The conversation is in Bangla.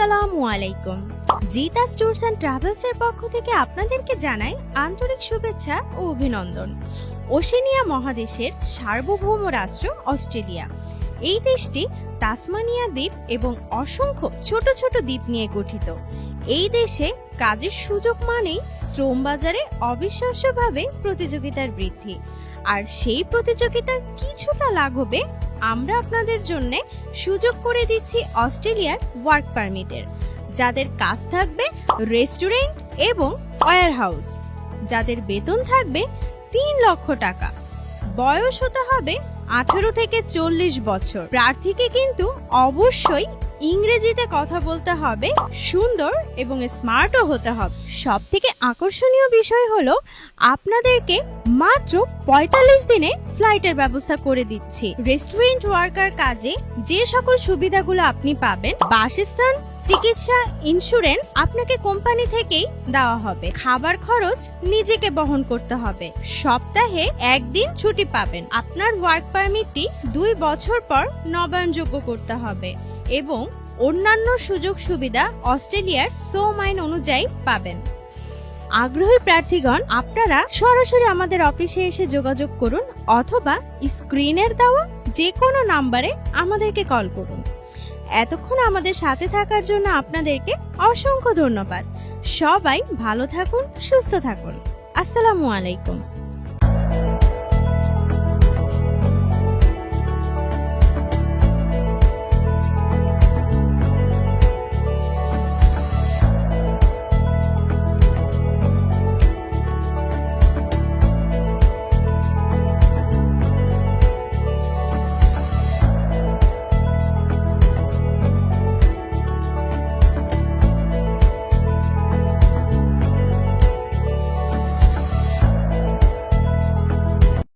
আসসালামু আলাইকুম। জিতাস ট্যুরস অ্যান্ড ট্রাভেলস এর পক্ষ থেকে আপনাদেরকে জানাই আন্তরিক শুভেচ্ছা ও অভিনন্দন। ওশেনিয়া মহাদেশের সার্বভৌম রাষ্ট্র অস্ট্রেলিয়া। এই দেশটি তাসমানিয়া দ্বীপ এবং অসংখ্য ছোট ছোট দ্বীপ নিয়ে গঠিত। এই দেশে কাজের সুযোগ মানেই শ্রম বাজারে অবিশ্বাস্যভাবে প্রতিযোগিতার বৃদ্ধি। আর সেই প্রতিযোগিতার কিছুটা লাঘবে আমরা আপনাদের জন্য সুযোগ করে দিচ্ছি অস্ট্রেলিয়ার ওয়ার্ক পারমিটের, যাদের কাজ থাকবে রেস্টুরেন্ট এবং ওয়ার হাউস যাদের বেতন থাকবে তিন লক্ষ টাকা। বয়স হতে হবে আঠারো থেকে চল্লিশ বছর। প্রার্থীকে কিন্তু অবশ্যই ইংরেজিতে কথা বলতে হবে, সুন্দর এবং স্মার্টও হতে হবে। সব থেকে আকর্ষণীয় বিষয় হলো, আপনাদেরকে মাত্র পঁয়তাল্লিশ দিনে ফ্লাইটের ব্যবস্থা করে দিচ্ছি। রেস্টুরেন্ট ওয়ার্কার কাজে যে সকল সুবিধাগুলো আপনি পাবেন, বাসস্থান, চিকিৎসা, ইন্স্যুরেন্স আপনাকে কোম্পানি থেকেই দেওয়া হবে। খাবার খরচ নিজেকে বহন করতে হবে। সপ্তাহে একদিন ছুটি পাবেন। আপনার ওয়ার্ক পারমিটটি দুই বছর পর নবায়নযোগ্য করতে হবে। এবং অন্যান্য সুযোগ সুবিধা অস্ট্রেলিয়ার শ্রম আইন অনুযায়ী পাবেন। আগ্রহী প্রার্থীগণ, আপনারা সরাসরি আমাদের অফিসে এসে যোগাযোগ করুন অথবা স্ক্রিনের দেওয়া যে কোনো নাম্বারে আমাদেরকে কল করুন। এতক্ষণ আমাদের সাথে থাকার জন্য আপনাদেরকে অসংখ্য ধন্যবাদ। সবাই ভালো থাকুন, সুস্থ থাকুন। আসসালামু আলাইকুম।